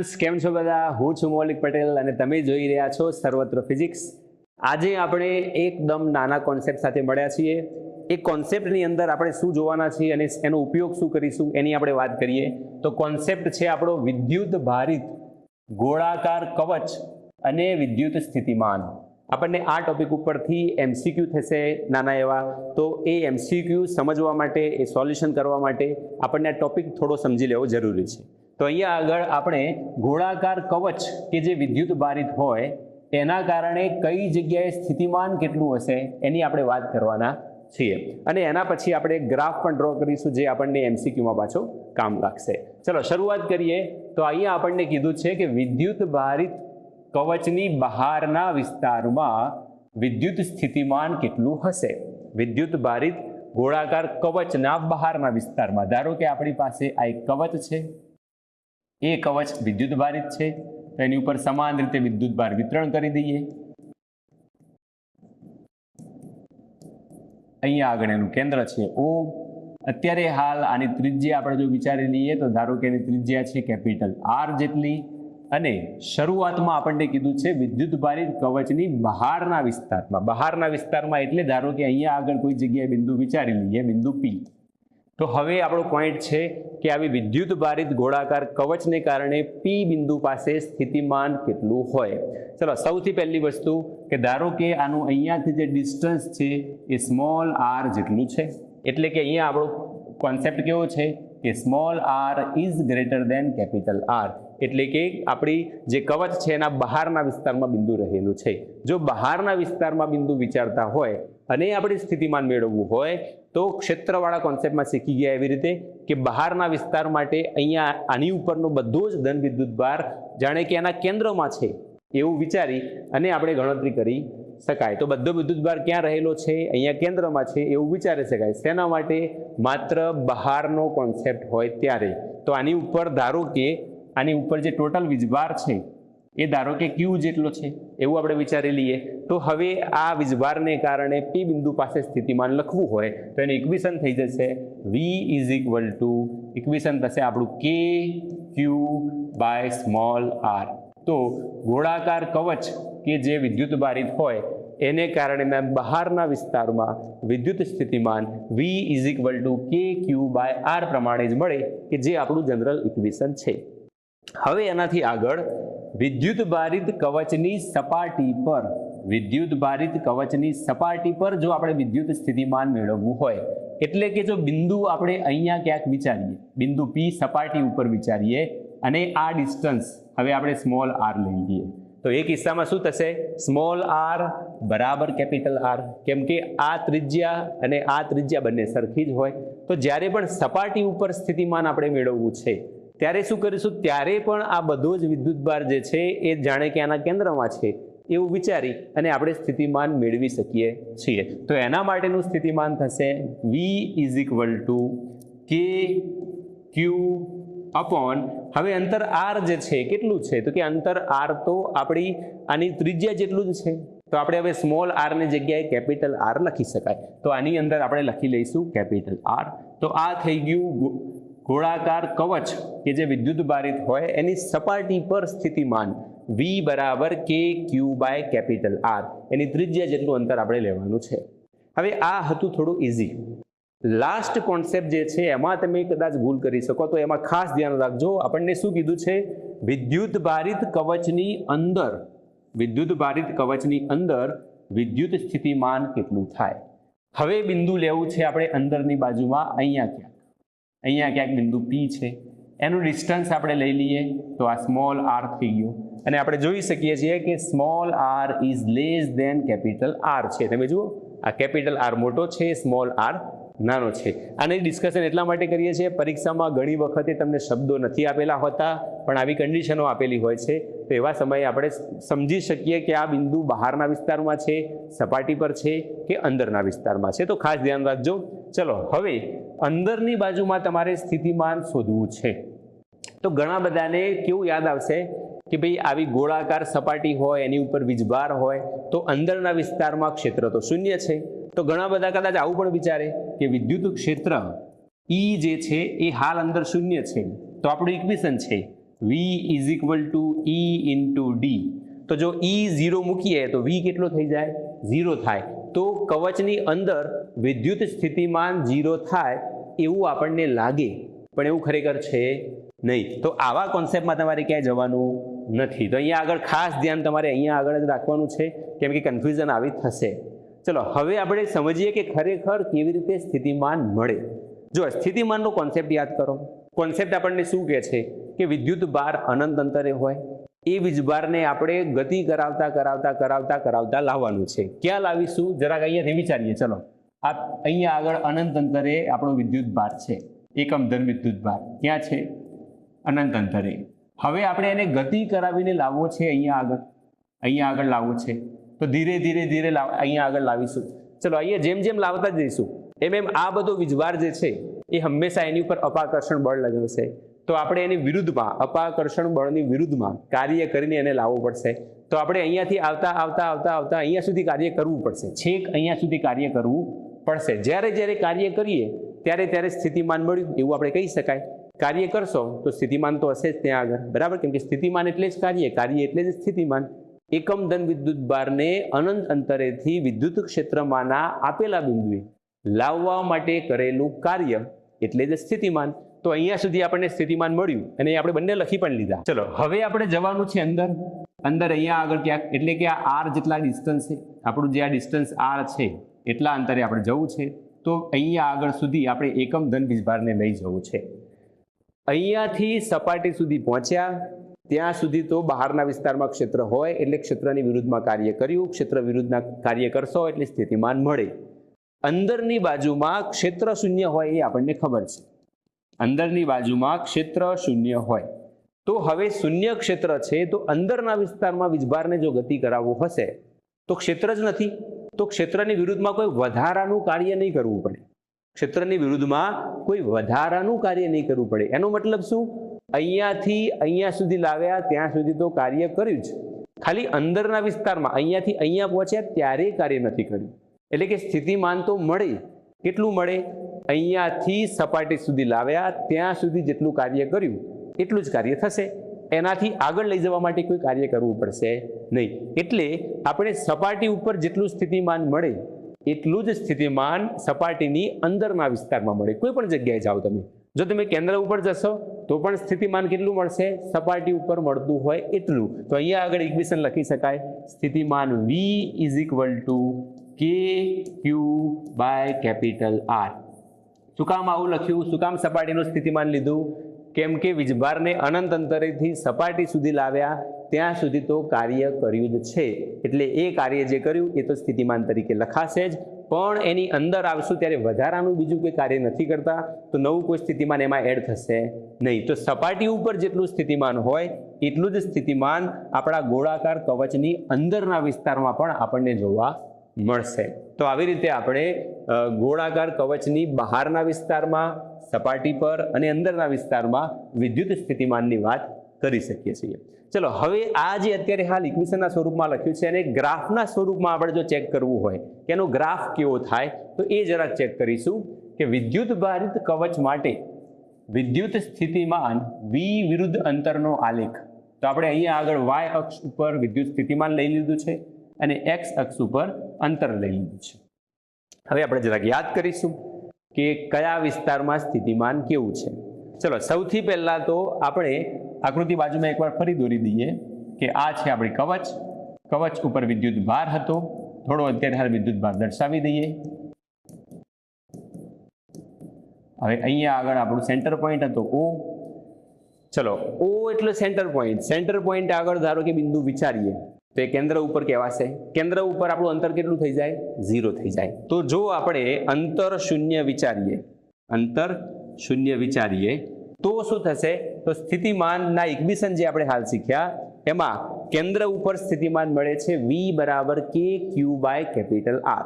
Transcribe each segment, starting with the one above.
Students કેમ છો બધા? હું છું મૌલિક પટેલ અને તમે જોઈ રહ્યા છો સર્વત્ર ફિઝિક્સ આજે આપણે એકદમ નાના કોન્સેપ્ટ સાથે મળ્યા છીએ. એ કોન્સેપ્ટની અંદર આપણે શું જોવાના છીએ અને એનો ઉપયોગ શું કરીશું એની આપણે વાત કરીએ. તો કોન્સેપ્ટ છે આપણો વિદ્યુત ભારિત ગોળાકાર કવચ અને વિદ્યુત સ્થિતિમાન. આપણને આ ટોપિક ઉપરથી એમસીક્યુ થશે નાના એવા. તો એ એમસીક્યુ સમજવા માટે, એ સોલ્યુશન કરવા માટે આપણને આ ટોપિક થોડો સમજી લેવો જરૂરી છે. તો અહીંયા આગળ આપણે ગોળાકાર કવચ કે જે વિદ્યુત ભારિત હોય એના કારણે કઈ જગ્યાએ સ્થિતિમાન કેટલું હશે, એની આપણે વાત કરવાના છીએ. અને એના પછી આપણે ગ્રાફ પણ ડ્રો કરીશું જે આપણને એમસીક્યુમાં પાછો કામ લાગશે. ચલો, શરૂઆત કરીએ. તો અહીંયા આપણને કીધું છે કે વિદ્યુત ભારિત કવચની બહારના વિસ્તારમાં વિદ્યુત સ્થિતિમાન કેટલું હશે? વિદ્યુત ભારિત ગોળાકાર કવચના બહારના વિસ્તારમાં. ધારો કે આપણી પાસે આ એક કવચ છે. એ કવચ વિદ્યુત ભારિત છે. તો એની ઉપર સમાન રીતે વિદ્યુત ભાર વિતરણ કરી દઈએ. અહીંયા આગળ એનું કેન્દ્ર છે ઓ. અત્યારે હાલ આની ત્રિજ્યા આપણે જો વિચારી લઈએ તો ધારો કે એની ત્રિજ્યા છે કેપિટલ આર જેટલી. અને શરૂઆતમાં આપણને કીધું છે વિદ્યુત ભારિત કવચની બહારના વિસ્તારમાં. બહારના વિસ્તારમાં એટલે ધારો કે અહીંયા આગળ કોઈ જગ્યાએ બિંદુ વિચારી લઈએ, બિંદુ પી તો હવે આપણો પોઈન્ટ છે કે આવી વિદ્યુત ભારિત ગોળાકાર કવચને કારણે પી બિંદુ પાસે સ્થિતિમાન કેટલું હોય? ચલો, સૌથી પહેલી વસ્તુ કે ધારો કે આનું અહીંયાથી જે ડિસ્ટન્સ છે એ સ્મોલ આર જેટલું છે. એટલે કે અહીંયા આપણો કોન્સેપ્ટ કેવો છે? કે small R is greater than capital R એટલે કે આપણી જે કવચ છે એના બહારના વિસ્તારમાં બિંદુ રહેલું છે. જો બહારના વિસ્તારમાં બિંદુ વિચારતા હોય અને આપણે સ્થિતિમાન મેળવવું હોય તો ક્ષેત્રવાળા કોન્સેપ્ટમાં શીખી ગયા એવી રીતે કે બહારના વિસ્તાર માટે અહીંયા આની ઉપરનો બધો જ ધન વિદ્યુત ભાર જાણે કે એના કેન્દ્રમાં છે એવું વિચારી અને આપણે ગણતરી કરી શકાય. તો બધો વિદ્યુત ભાર ક્યાં રહેલો છે? અહીંયા કેન્દ્રમાં છે એવું વિચારી શકાય. શેના માટે? માત્ર બહારનો કોન્સેપ્ટ હોય ત્યારે. તો આની ઉપર ધારો કે આની ઉપર જે ટોટલ વીજભાર છે, એ ધારો કે ક્યુ જેટલો છે, એવું આપણે વિચારી લઈએ. તો હવે આ વીજભારને કારણે પી બિંદુ પાસે સ્થિતિમાન લખવું હોય તો એનું ઇક્વેશન થઈ જશે V is equal to equation થશે આપણું કે ક્યુ બાય સ્મોલ આર તો ગોળાકાર કવચ કે જે વિદ્યુત બારિત હોય, એને કારણે બહારના વિસ્તારમાં વિદ્યુત સ્થિતિમાન V is equal to K Q by R પ્રમાણે જ મળે કે જે આપણું જનરલ ઇક્વેશન છે. હવે એનાથી આગળ વિદ્યુત બારિત કવચની સપાટી પર વિદ્યુત ભારિત કવચની સપાટી પર જો આપણે વિદ્યુત સ્થિતિમાન મેળવવું હોય, એટલે કે જો બિંદુ આપણે અહીંયા ક્યાંક વિચારીએ, બિંદુ પી સપાટી ઉપર વિચારીએ અને આ ડિસ્ટન્સ હવે આપણે સ્મોલ આર લઈ લઈએ. તો એ કિસ્સામાં શું થશે? સ્મોલ આર બરાબર કેપિટલ આર કેમ કે આ ત્રિજ્યા અને આ ત્રિજ્યા બંને સરખી જ હોય. તો જ્યારે પણ સપાટી ઉપર સ્થિતિમાન આપણે મેળવવું છે, ત્યારે શું કરીશું? ત્યારે પણ આ બધો જ વિદ્યુતભાર જે છે એ જાણે કે આના કેન્દ્રમાં છે. એવું વિચારી અને આપણે સ્થિતિમાન મેળવી શકીએ છીએ. તો એના માટેનું સ્થિતિમાન થશે V is equal to K Q upon હવે અંતર આર જે છે કેટલું છે? તો કે અંતર આર તો આપણી આની ત્રિજ્યા જેટલું જ છે. તો આપણે હવે સ્મોલ આરની જગ્યાએ કેપિટલ આર લખી શકાય. તો આની અંદર આપણે લખી લઈશું કેપિટલ આર તો આ થઈ ગયું ગોળાકાર કવચ કે જે વિદ્યુત ભારિત હોય એની સપાટી પર સ્થિતિમાન. વી બરાબર K Q by capital R એની ત્રિજ્યા જેટલું અંતર આપણે લેવાનું છે. હવે આ હતું થોડું ઇઝી લાસ્ટ કોન્સેપ્ટ જે છે, એમાં તમે કદાચ ભૂલ કરી શકો, તો એમાં ખાસ ધ્યાન રાખજો. આપણને શું કીધું છે? વિદ્યુત ભારિત કવચની અંદર, વિદ્યુત ભારિત કવચની અંદર વિદ્યુત સ્થિતિમાન કેટલું થાય? હવે બિંદુ લેવું છે આપણે અંદરની બાજુમાં. અહીંયા ક્યાંક. અહીંયા ક્યાંક બિંદુ પી છે. એનું ડિસ્ટન્સ આપણે લઈ લઈએ તો આ સ્મોલ આર થઈ ગયું. અને આપણે જોઈ શકીએ છીએ કે small R is less than capital R છે. તમે જુઓ, આ કેપિટલ આર મોટો છે સ્મોલ આર નાનો છે. આને ડિસ્કશન એટલા માટે કરીએ છીએ, પરીક્ષામાં ઘણી વખતે તમને શબ્દો નથી આપેલા હોતા, પણ આવી કન્ડિશનો આપેલી હોય છે. તો એવા સમયે આપણે સમજી શકીએ કે આ બિંદુ બહારના વિસ્તારમાં છે, સપાટી પર છે કે અંદરના વિસ્તારમાં છે. તો ખાસ ધ્યાન રાખજો. ચલો, હવે અંદરની બાજુમાં તમારે સ્થિતિમાન શોધવું છે. તો ઘણા બધાને કેવું યાદ આવશે કે ભાઈ આવી ગોળાકાર સપાટી હોય, એની ઉપર વીજભાર હોય, તો અંદરના વિસ્તારમાં ક્ષેત્ર તો શૂન્ય છે. તો ઘણા બધા કદાચ આવું પણ વિચારે કે વિદ્યુત ક્ષેત્ર ઈ જે છે એ હાલ અંદર શૂન્ય છે. તો આપણું ઇક્વેશન છે V is equal to E into D તો જો ઈ ઝીરો મૂકીએ તો વી કેટલો થઈ જાય? ઝીરો થાય. તો કવચની અંદર વિદ્યુત સ્થિતિમાન ઝીરો થાય એવું આપણને લાગે. પણ એવું ખરેખર છે નહીં. તો આવા કોન્સેપ્ટમાં તમારે ક્યાંય જવાનું નથી. તો અહીંયા આગળ ખાસ ધ્યાન તમારે અહીંયા આગળ જ રાખવાનું છે, કેમ કે કન્ફ્યુઝન આવી થશે. ચલો, હવે આપણે સમજીએ કે ખરેખર કેવી રીતે સ્થિતિમાન મળે. જો સ્થિતિમાનનો કોન્સેપ્ટ યાદ કરો. કોન્સેપ્ટ આપણને શું કહે છે? કે વિદ્યુત બાર અનંત અંતરે હોય. એ વીજભારને આપણે ગતિ કરાવતા કરાવતા કરાવતા કરાવતા લાવવાનું છે. ક્યાં લાવીશું? જરાક અહીંયાથી વિચારીએ. ચલો, આ અહીંયા આગળ અનંત અંતરે આપણો વિદ્યુત ભાર છે. એકમ ધન વિદ્યુત ભાર. ક્યાં છે? અનંત અંતરે. હવે આપણે એને ગતિ કરાવીને લાવવો છે અહીંયા આગળ. અહીંયા આગળ લાવવો છે. તો ધીરે ધીરે ધીરે અહીંયા આગળ લાવીશું. ચલો, અહીંયા જેમ જેમ લાવતા જઈશું, એમ એમ આ બધો વિજવાર જે છે, એ હંમેશા એની ઉપર અપાકર્ષણ બળ લગાવશે. તો આપણે એની વિરુદ્ધમાં, અપાકર્ષણ બળની વિરુદ્ધમાં કાર્ય કરીને એને લાવવું પડશે. તો આપણે અહીંયાથી આવતા આવતા આવતા આવતા અહીંયા સુધી કાર્ય કરવું પડશે. છેક અહીંયા સુધી કાર્ય કરવું પડશે. જ્યારે જ્યારે કાર્ય કરીએ, ત્યારે ત્યારે સ્થિતિમાન મળ્યું. એવું આપણે કહી શકાય. કાર્ય કરશો, તો સ્થિતિમાન તો હશે જ ત્યાં આગળ. બરાબર? કેમ કે સ્થિતિમાન એટલે જ કાર્ય કાર્ય એટલે જ સ્થિતિમાન. એકમ ધન વિદ્યુત બારને અનંત અંતરેથી વિદ્યુત ક્ષેત્રમાંના આપેલા બિંદુએ લાવવા માટે કરેલું કાર્ય એટલે જ સ્થિતિમાન. તો અહીંયા સુધી આપણને સ્થિતિમાન મળ્યું અને આપણે બંને લખી પણ લીધા. ચલો, હવે આપણે જવાનું છે અંદર. અંદર અહીંયા આગળ ક્યાંક, એટલે કે આ આર જેટલા ડિસ્ટન્સ છે. આપણું જે આ ડિસ્ટન્સ આર છે, એટલા અંતરે આપણે જવું છે. તો અહીંયા આગળ સુધી આપણે એકમ ધન વીજભારને લઈ જવું છે. અહીંયાથી સપાટી સુધી પહોંચ્યા. ત્યાં સુધી તો બહારના વિસ્તારમાં ક્ષેત્ર હોય એટલે ક્ષેત્રની વિરુદ્ધમાં કાર્ય કર્યું. ક્ષેત્ર વિરુદ્ધના કાર્ય કરશો એટલે સ્થિતિમાન મળે. અંદરની બાજુમાં ક્ષેત્ર શૂન્ય હોય એ આપણને ખબર છે. અંદરની બાજુમાં ક્ષેત્ર શૂન્ય હોય. તો હવે શૂન્ય ક્ષેત્ર છે તો અંદરના વિસ્તારમાં વીજભારને જો ગતિ કરાવવું હશે, તો ક્ષેત્ર જ નથી. તો ક્ષેત્રની વિરુદ્ધમાં કોઈ વધારાનું કાર્ય નહીં કરવું પડે. ક્ષેત્રની વિરુદ્ધમાં કોઈ વધારાનું કાર્ય નહીં કરવું પડે. એનો મતલબ શું? અહીંયાથી અહીંયા સુધી લાવ્યા, ત્યાં સુધી તો કાર્ય કર્યું જ. ખાલી અંદરના વિસ્તારમાં, અહીંયાથી અહીંયા પહોંચ્યા ત્યારે કાર્ય નથી કર્યું. એટલે કે સ્થિતિમાન તો મળે. કેટલું મળે? અહીંયાથી સપાટી સુધી લાવ્યા, ત્યાં સુધી જેટલું કાર્ય કર્યું, એટલું જ કાર્ય થશે. એનાથી આગળ લઈ જવા માટે કોઈ કાર્ય કરવું પડશે નહીં. એટલે આપણે સપાટી ઉપર જેટલું સ્થિતિમાન મળે એટલું જ સ્થિતિમાન સપાટીની અંદરના વિસ્તારમાં મળે. કોઈ પણ જગ્યાએ જાઓ તમે. જો તમે કેન્દ્ર ઉપર જશો, તો પણ સ્થિતિમાન કેટલું મળશે? સપાટી ઉપર મળતું હોય એટલું. તો અહીંયા આગળ ઇક્વેશન લખી શકાય. સ્થિતિમાન V is equal to K Q by capital R શું કામ આવું લખ્યું? શું કામ સપાટીનું સ્થિતિમાન લીધું? કેમ કે વીજભારને અનંત અંતરેથી સપાટી સુધી લાવ્યા. ત્યાં સુધી તો કાર્ય કર્યું જ છે. એટલે એ કાર્ય જે કર્યું, એ તો સ્થિતિમાન તરીકે લખાશે જ. પણ એની અંદર આવશું ત્યારે વધારાનું બીજું કોઈ કાર્ય નથી કરતા, તો નવું કોઈ સ્થિતિમાન એમાં એડ થશે નહીં. તો સપાટી ઉપર જેટલું સ્થિતિમાન હોય, એટલું જ સ્થિતિમાન આપણા ગોળાકાર કવચની અંદરના વિસ્તારમાં પણ આપણને જોવા મળશે. તો આવી રીતે આપણે ગોળાકાર કવચની બહારના વિસ્તારમાં, સપાટી પર અને અંદરના વિસ્તારમાં વિદ્યુત સ્થિતિમાનની વાત કરી શકીએ છીએ. ચલો, હવે આ જે અત્યારે હાલ ઇક્વેશનના સ્વરૂપમાં લખ્યું છે અને ગ્રાફના સ્વરૂપમાં આપણે જો ચેક કરવું હોય, કે એનો ગ્રાફ કેવો થાય, તો એ જરાક ચેક કરીશું કે વિદ્યુત ભારિત કવચ માટે વિદ્યુત સ્થિતિમાન વી વિરુદ્ધ અંતરનો આલેખ. તો આપણે અહીંયા આગળ વાય અક્ષ ઉપર વિદ્યુત સ્થિતિમાન લઈ લીધું છે અને એક્સ અક્ષ ઉપર અંતર લઈ લીધું છે. હવે આપણે જરાક યાદ કરીશું કે કયા વિસ્તારમાં સ્થિતિમાન કેવું છે. ચલો, સૌથી પહેલાં તો આપણે આકૃતિ બાજુમાં એકવાર ફરી દોરી દઈએ કે આ છે આપણી કવચ. કવચ ઉપર વિદ્યુત ભાર હતો. થોડો અત્યારે હાલ વિદ્યુત ભાર દર્શાવી દઈએ. હવે અહીંયા આગળ આપણું સેન્ટર પોઈન્ટ હતો ઓ ચલો ઓ એટલે સેન્ટર પોઈન્ટ સેન્ટર પોઈન્ટ આગળ ધારો કે બિંદુ વિચારીએ, તો એ કેન્દ્ર ઉપર કહેવાશે. કેન્દ્ર ઉપર આપણું અંતર કેટલું થઈ જાય? ઝીરો થઈ જાય. તો જો આપણે અંતર શૂન્ય વિચારીએ, અંતર શૂન્ય વિચારીએ તો શું થશે? તો સ્થિતિમાનના ઇક્વિશન જે આપણે હાલ શીખ્યા, એમાં કેન્દ્ર ઉપર સ્થિતિમાન મળે છે વી બરાબર K Q by capital R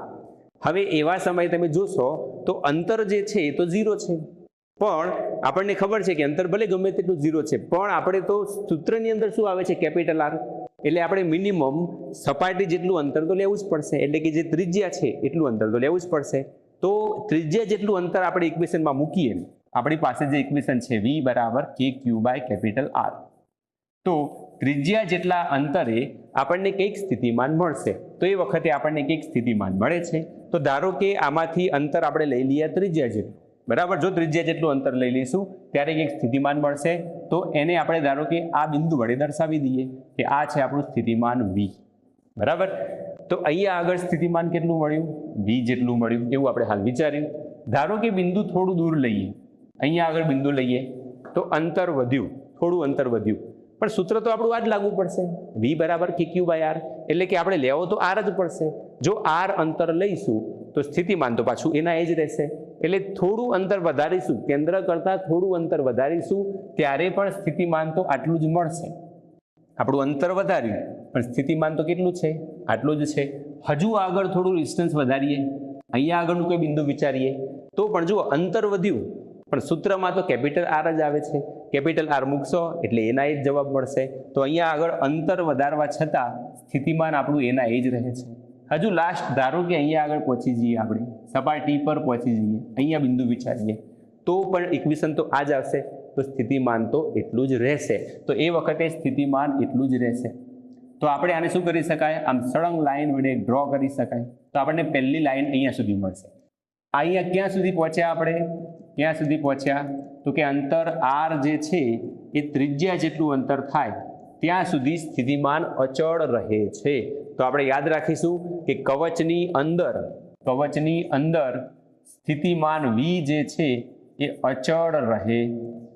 હવે એવા સમયે તમે જોશો, તો અંતર જે છે એ તો ઝીરો છે. પણ આપણને ખબર છે કે અંતર ભલે ગમે તેટલું ઝીરો છે, પણ આપણે તો સૂત્રની અંદર શું આવે છે? કેપિટલ આર એટલે આપણે મિનિમમ સપાટી જેટલું અંતર તો લેવું જ પડશે. એટલે કે જે ત્રિજ્યા છે એટલું અંતર તો લેવું જ પડશે. તો ત્રિજ્યા જેટલું અંતર આપણે ઇક્વેશનમાં મૂકીએ આપણી પાસે જે ઇક્વેશન છે વી બરાબર K Q by capital R તો ત્રિજ્યા જેટલા અંતરે આપણને કંઈક સ્થિતિમાન મળશે. તો એ વખતે આપણને કંઈક સ્થિતિમાન મળે છે. તો ધારો કે આમાંથી અંતર આપણે લઈ લઈએ ત્રિજ્યા જેટલું. બરાબર? જો ત્રિજ્યા જેટલું અંતર લઈ લઈશું, ત્યારે કંઈક સ્થિતિમાન મળશે. તો એને આપણે ધારો કે આ બિંદુ વડે દર્શાવી દઈએ કે આ છે આપણું સ્થિતિમાન વી બરાબર? તો અહીંયા આગળ સ્થિતિમાન કેટલું મળ્યું? વી જેટલું મળ્યું. એવું આપણે હાલ વિચાર્યું. ધારો કે બિંદુ થોડું દૂર લઈએ. અહીંયા આગળ બિંદુ લઈએ. તો અંતર વધ્યું, થોડું અંતર વધ્યું. પણ સૂત્ર તો આપણું આ જ લાગવું પડશે. વી બરાબર કે ક્યુ બાય આર એટલે કે આપણે લેવો તો આર જ પડશે. જો આર અંતર લઈશું, તો સ્થિતિમાન તો પાછું એના એ જ રહેશે. એટલે થોડું અંતર વધારીશું, કેન્દ્ર કરતાં થોડું અંતર વધારીશું, ત્યારે પણ સ્થિતિમાન તો આટલું જ મળશે. આપણું અંતર વધાર્યું, પણ સ્થિતિમાન તો કેટલું છે? આટલું જ છે. હજુ આગળ થોડું ડિસ્ટન્સ વધારીએ. અહીંયા આગળનું કોઈ બિંદુ વિચારીએ. તો પણ જુઓ, અંતર વધ્યું પણ સૂત્રમાં તો કેપિટલ આર જ આવે છે. કેપિટલ આર મૂકશો એટલે એના એ જ જવાબ મળશે. તો અહીંયા આગળ અંતર વધારવા છતાં સ્થિતિમાન આપણું એના એ જ રહે છે. હજુ લાસ્ટ ધારો કે અહીંયા આગળ પહોંચી જઈએ આપણે. સપાટી પર પહોંચી જઈએ. અહીંયા બિંદુ વિચારીએ. તો પણ ઇક્વેશન તો આ જ આવશે. તો સ્થિતિમાન તો એટલું જ રહેશે. તો એ વખતે સ્થિતિમાન એટલું જ રહેશે. તો આપણે આને શું કરી શકાય? આમ સળંગ લાઈન વડે ડ્રો કરી શકાય. તો આપણને પહેલી લાઇન અહીંયા સુધી મળશે. અહીંયા ક્યાં સુધી પહોંચ્યા આપણે? ક્યાં સુધી પહોંચ્યા? તો કે અંતર આર જે છે, એ ત્રિજ્યા જેટલું અંતર થાય, ત્યાં સુધી સ્થિતિમાન અચળ રહે છે. તો આપણે યાદ રાખીશું કે કવચની અંદર કવચની અંદર સ્થિતિમાન વી જે છે, એ અચળ રહે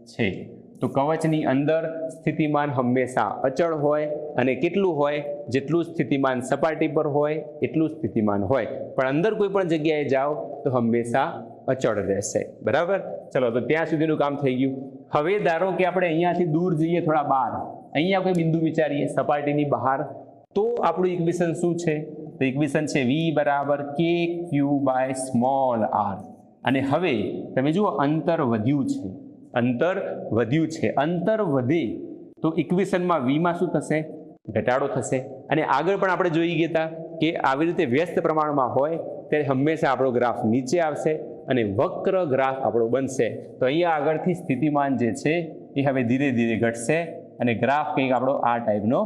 છે. તો કવચની અંદર સ્થિતિમાન હંમેશા અચળ હોય અને કેટલું હોય? જેટલું સ્થિતિમાન સપાટી પર હોય, એટલું સ્થિતિમાન હોય. પણ અંદર કોઈ પણ જગ્યાએ જાઓ તો હંમેશા અચળ રહેશે. બરાબર? ચલો, તો ત્યાં સુધીનું કામ થઈ ગયું. હવે ધારો કે આપણે અહીંયાથી દૂર જઈએ થોડા બહાર. અહીંયા કોઈ બિંદુ વિચારીએ, સપાટીની બહાર. તો આપણું ઇક્વેશન શું છે? તો ઇક્વેશન છે વી બરાબર K Q by small R અને હવે તમે જુઓ, અંતર વધ્યું છે. અંતર વધ્યું છે. અંતર વધે તો ઇક્વેશનમાં વીમાં શું થશે? ઘટાડો થશે. અને આગળ પણ આપણે જોઈ ગયા કે આવી રીતે વ્યસ્ત પ્રમાણમાં હોય ત્યારે હંમેશા આપણો ગ્રાફ નીચે આવશે અને વક્ર ગ્રાફ આપણો બનશે. તો અહીંયા આગળથી સ્થિતિમાન જે છે એ હવે ધીરે ધીરે ઘટશે અને ગ્રાફ કંઈક આપણો આ ટાઈપનો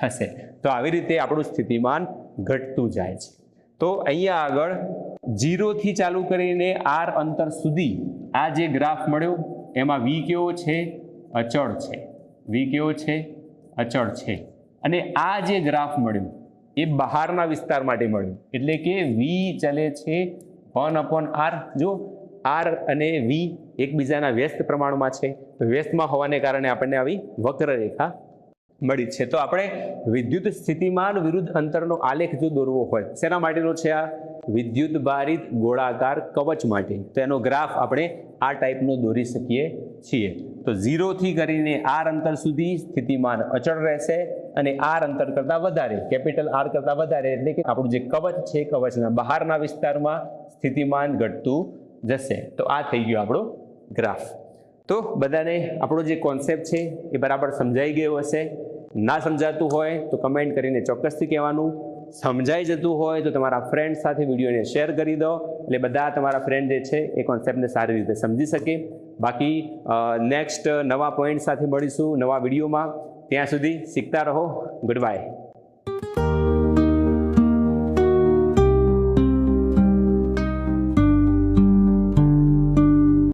થશે. તો આવી રીતે આપણું સ્થિતિમાન ઘટતું જાય છે. તો અહીંયા આગળ જીરોથી ચાલુ કરીને આર અંતર સુધી આ જે ગ્રાફ મળ્યો એમાં વી કેવો છે? અચળ છે. વી કેવો છે? અચળ છે. અને આ જે ગ્રાફ મળ્યું, એ બહારના વિસ્તાર માટે મળ્યું. એટલે કે વી ચલે છે વન અપોન આર. જો આર અને વી એકબીજાના વ્યસ્ત પ્રમાણમાં છે, તો વ્યસ્તમાં હોવાને કારણે આપણને આવી વક્રરેખા મળી છે. તો આપણે વિદ્યુત સ્થિતિમાન વિરુદ્ધ અંતરનો આલેખ જો દોરવો હોય, શેના માટેનો છે આ? વિદ્યુત ભારિત ગોળાકાર કવચ માટે. તો એનો ગ્રાફ આપણે આ ટાઈપનો દોરી શકીએ છીએ. તો ઝીરોથી કરીને આર અંતર સુધી સ્થિતિમાન અચળ રહેશે અને આર અંતર કરતાં વધારે, કેપિટલ આર કરતાં વધારે એટલે કે આપણું જે કવચ છે કવચના બહારના વિસ્તારમાં સ્થિતિમાન ઘટતું જશે. તો આ થઈ ગયો આપણો ગ્રાફ. તો બધાને આપણો જે કોન્સેપ્ટ છે એ બરાબર સમજાઈ ગયો હશે. ના સમજાતું હોય તો કમેન્ટ કરીને ચોક્કસથી કહેવાનું. સમજાઈ જતું હોય તો તમારા ફ્રેન્ડ સાથે વિડીયોને શેર કરી દો. એટલે બધા તમારા ફ્રેન્ડ જે છે એ કોન્સેપ્ટને સારી રીતે સમજી શકે. બાકી નેક્સ્ટ નવા પોઈન્ટ સાથે મળીશું નવા વિડીયોમાં ત્યાં સુધી શીખતા રહો. Good bye